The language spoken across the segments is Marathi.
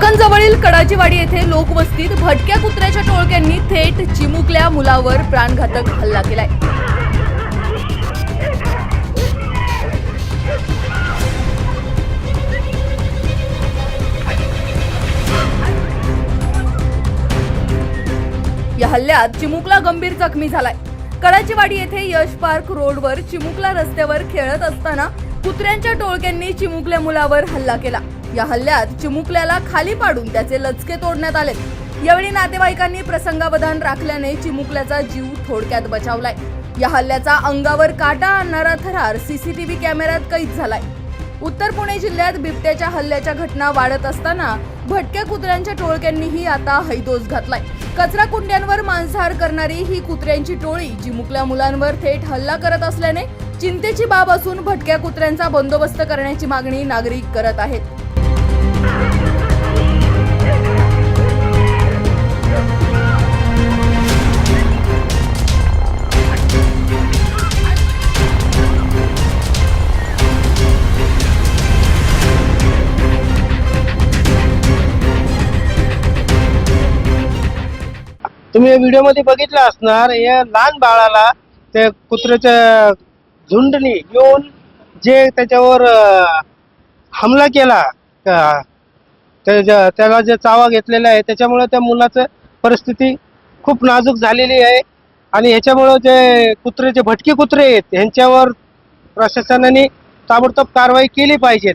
चाकणजवळील कडाचीवाडी येथे लोकवस्तीत भटक्या कुत्र्याच्या टोळक्यांनी थेट चिमुकल्या मुलावर प्राणघातक हल्ला केलाय. या हल्ल्यात चिमुकला गंभीर जखमी झालाय. कडाचीवाडी येथे यश पार्क रोडवर चिमुकला रस्त्यावर खेळत असताना कुत्र्यांच्या टोळक्यांनी चिमुकल्या मुलावर हल्ला केला. या हल्ल्यात चिमुकल्याला खाली पाडून त्याचे लचके तोडण्यात आले. यावेळी नातेवाईकांनी प्रसंगावधान राखल्याने चिमुकल्याचा जीव थोडक्यात बचावलाय. या हल्ल्याचा अंगावर काटा आणणारा थरार सीसीटीव्ही कॅमेऱ्यात कैद झालाय. उत्तर पुणे जिल्ह्यात बिबट्याच्या हल्ल्याच्या घटना वाढत असताना भटक्या कुत्र्यांच्या टोळक्यांनीही आता हैदोस घातलाय. कचरा कुंड्यांवर मांसाहार करणारी ही कुत्र्यांची टोळी चिमुकल्या मुलांवर थेट हल्ला करत असल्याने चिंतेची बाब असून भटक्या कुत्र्यांचा बंदोबस्त करण्याची मागणी नागरिक करत आहेत. तुम्ही व्हिडिओमध्ये बघितलं असणार या लहान बाळाला त्या कुत्र्याच्या झुंडनी येऊन जे त्याच्यावर हमला केला त्याला जे चावा घेतलेला आहे त्याच्यामुळे त्या मुलाचं परिस्थिती खूप नाजूक झालेली आहे. आणि ह्याच्यामुळं जे कुत्रे जे भटके कुत्रे आहेत ह्यांच्यावर प्रशासनाने ताबडतोब कारवाई केली पाहिजे.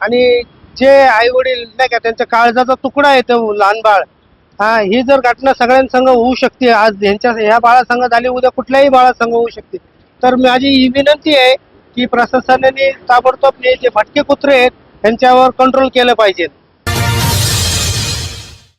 आणि जे आईवडील नाही का त्यांच्या काळजाचा तुकडा आहे तो लहान बाळ हा ही जर घटना सगळ्यांसंग होऊ शकते आज यांच्या ह्या बाळासंग झाली उद्या कुठल्याही बाळासंघ होऊ शकते. तर माझी ही विनंती आहे की प्रशासनाने ताबडतोब हे जे भटके कुत्रे आहेत त्यांच्यावर कंट्रोल केलं पाहिजे.